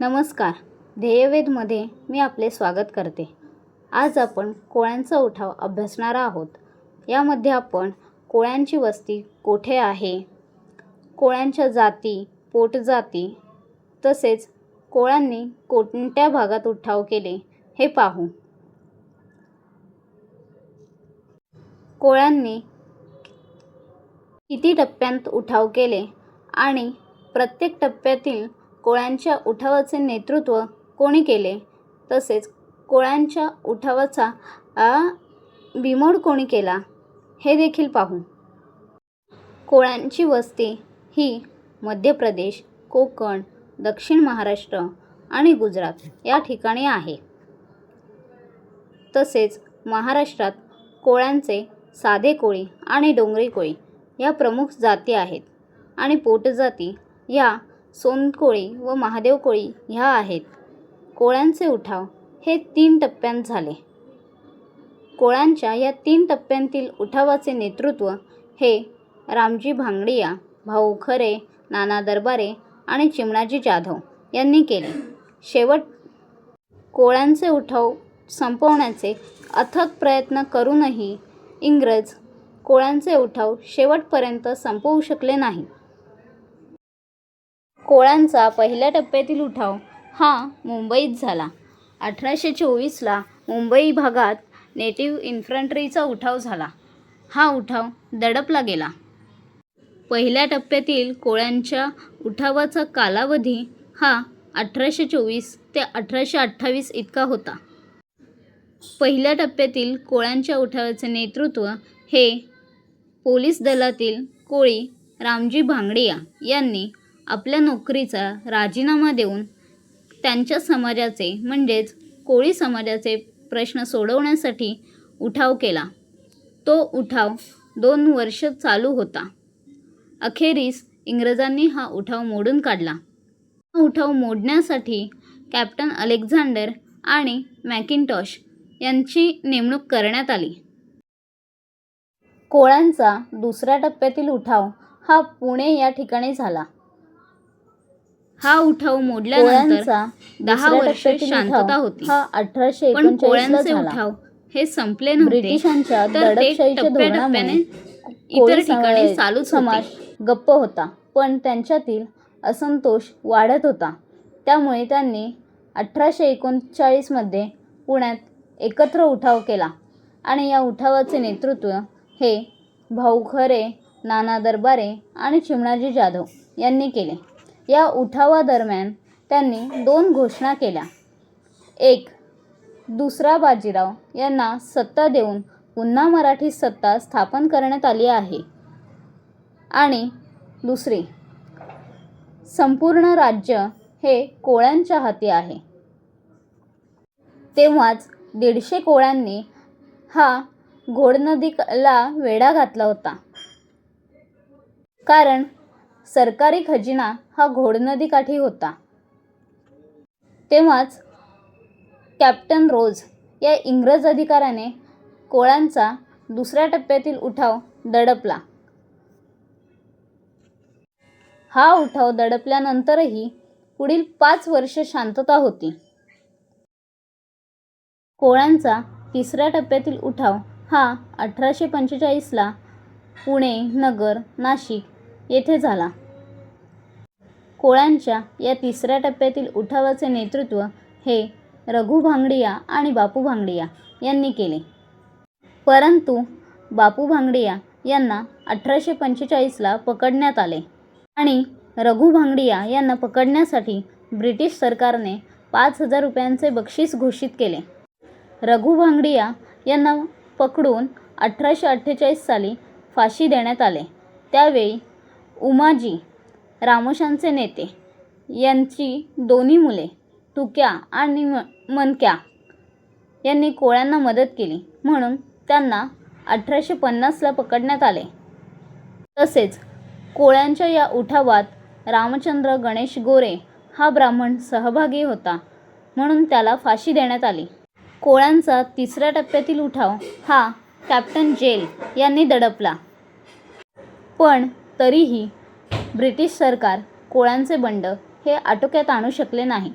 नमस्कार. ध्येयवेधमध्ये मी आपले स्वागत करते. आज आपण कोळ्यांचा उठाव अभ्यासणार आहोत. यामध्ये आपण कोळ्यांची वस्ती कोठे आहे? कोळ्यांच्या जाती पोटजाती तसेच कोळ्यांनी कोणत्या भागात उठाव केले हे पाहू. कोळ्यांनी किती टप्प्यांत उठाव केले आणि प्रत्येक टप्प्यातील कोळ्यांच्या उठावाचे नेतृत्व कोणी केले? तसेच कोळ्यांच्या उठावाचा बिमोड कोणी केला? हे देखील पाहू. कोळ्यांची वस्ती ही मध्य प्रदेश कोकण दक्षिण महाराष्ट्र आणि गुजरात या ठिकाणी आहे. तसेच महाराष्ट्रात कोळ्यांचे साधे कोळी आणि डोंगरी कोळी या प्रमुख जाती आहेत आणि पोटजाती या सोनकोळी व महादेव कोळी ह्या आहेत. कोळ्यांचे उठाव हे तीन टप्प्यांत झाले. कोळ्यांच्या या तीन टप्प्यांतील उठावाचे नेतृत्व हे रामजी भांगडिया भाऊ खरे नाना दरबारे आणि चिमणाजी जाधव यांनी केले. शेवट कोळ्यांचे उठाव संपवण्याचे अथक प्रयत्न करूनही इंग्रज कोळ्यांचे उठाव शेवटपर्यंत संपवू शकले नाही. कोळ्यांचा पहिल्या टप्प्यातील उठाव हा मुंबईत झाला. अठराशे चोवीसला मुंबई भागात नेटिव्ह इन्फंट्रीचा उठाव झाला. हा उठाव दडपला गेला. पहिल्या टप्प्यातील कोळ्यांच्या उठावाचा कालावधी हा अठराशे चोवीस ते अठराशे अठ्ठावीस इतका होता. पहिल्या टप्प्यातील कोळ्यांच्या उठावाचे नेतृत्व हे पोलीस दलातील कोळी रामजी भांगडिया यांनी आपल्या नोकरीचा राजीनामा देऊन त्यांच्या समाजाचे म्हणजेच कोळी समाजाचे प्रश्न सोडवण्यासाठी उठाव केला. तो उठाव दोन वर्ष चालू होता. अखेरीस इंग्रजांनी हा उठाव मोडून काढला. हा उठाव मोडण्यासाठी कॅप्टन अलेक्झांडर आणि मॅकिनटॉश यांची नेमणूक करण्यात आली. कोळ्यांचा दुसऱ्या टप्प्यातील उठाव हा पुणे या ठिकाणी झाला. हा उठाव मोडल्यानंतर दहा वर्ष शांतता होती. हा अठराशे पण कोळ्यांचे उठाव हे संपले नव्हते. ब्रिटिशांच्या तर ते टप्प्याटप्प्याने इतर ठिकाणी चालूच समाज गप्प होता. पण त्यांच्यातील असंतोष वाढत होता. त्यामुळे त्यांनी अठराशे एकोणचाळीसमध्ये पुण्यात एकत्र उठाव केला. आणि या उठावाचे नेतृत्व हे भाऊ खरे नाना दरबारे आणि चिमणाजी जाधव यांनी केले. या उठावादरम्यान त्यांनी दोन घोषणा केल्या. एक दुसरा बाजीराव यांना सत्ता देऊन पुन्हा मराठी सत्ता स्थापन करण्यात आली आहे. आणि दुसरी संपूर्ण राज्य हे कोळ्यांच्या हाती आहे. तेव्हाच दीडशे कोळ्यांनी हा घोडनदीला वेढा घातला होता. कारण सरकारी खजिना हा घोडनदीकाठी होता. तेव्हाच कॅप्टन रोज या इंग्रज अधिकाऱ्याने कोळ्यांचा दुसऱ्या टप्प्यातील उठाव दडपला. हा उठाव दडपल्यानंतरही पुढील पाच वर्ष शांतता होती. कोळ्यांचा तिसऱ्या टप्प्यातील उठाव हा अठराशे पंचेचाळीसला पुणे नगर नाशिक येथे झाला. कोळ्यांच्या या तिसऱ्या टप्प्यातील उठावाचे नेतृत्व हे रघु भांगडिया आणि बापू भांगडिया यांनी केले. परंतु बापू भांगडिया यांना अठराशे पंचेचाळीसला पकडण्यात आले आणि रघु भांगडिया यांना पकडण्यासाठी ब्रिटिश सरकारने पाच हजार रुपयांचे बक्षीस घोषित केले. रघु भांगडिया यांना पकडून अठराशे अठ्ठेचाळीस साली फाशी देण्यात आले. त्यावेळी उमाजी रामोशांचे नेते. यांची दोन्ही मुले तुक्या आणि म मनक्या यांनी कोळ्यांना मदत केली. म्हणून त्यांना अठराशे पन्नासला पकडण्यात आले. तसेच कोळ्यांच्या या उठावात रामचंद्र गणेश गोरे हा ब्राह्मण सहभागी होता. म्हणून त्याला फाशी देण्यात आली. कोळ्यांचा तिसऱ्या टप्प्यातील उठाव हा कॅप्टन जेल यांनी दडपला. पण तरीही ब्रिटिश सरकार कोळ्यांचे बंड हे आटोक्यात आणू शकले नाही.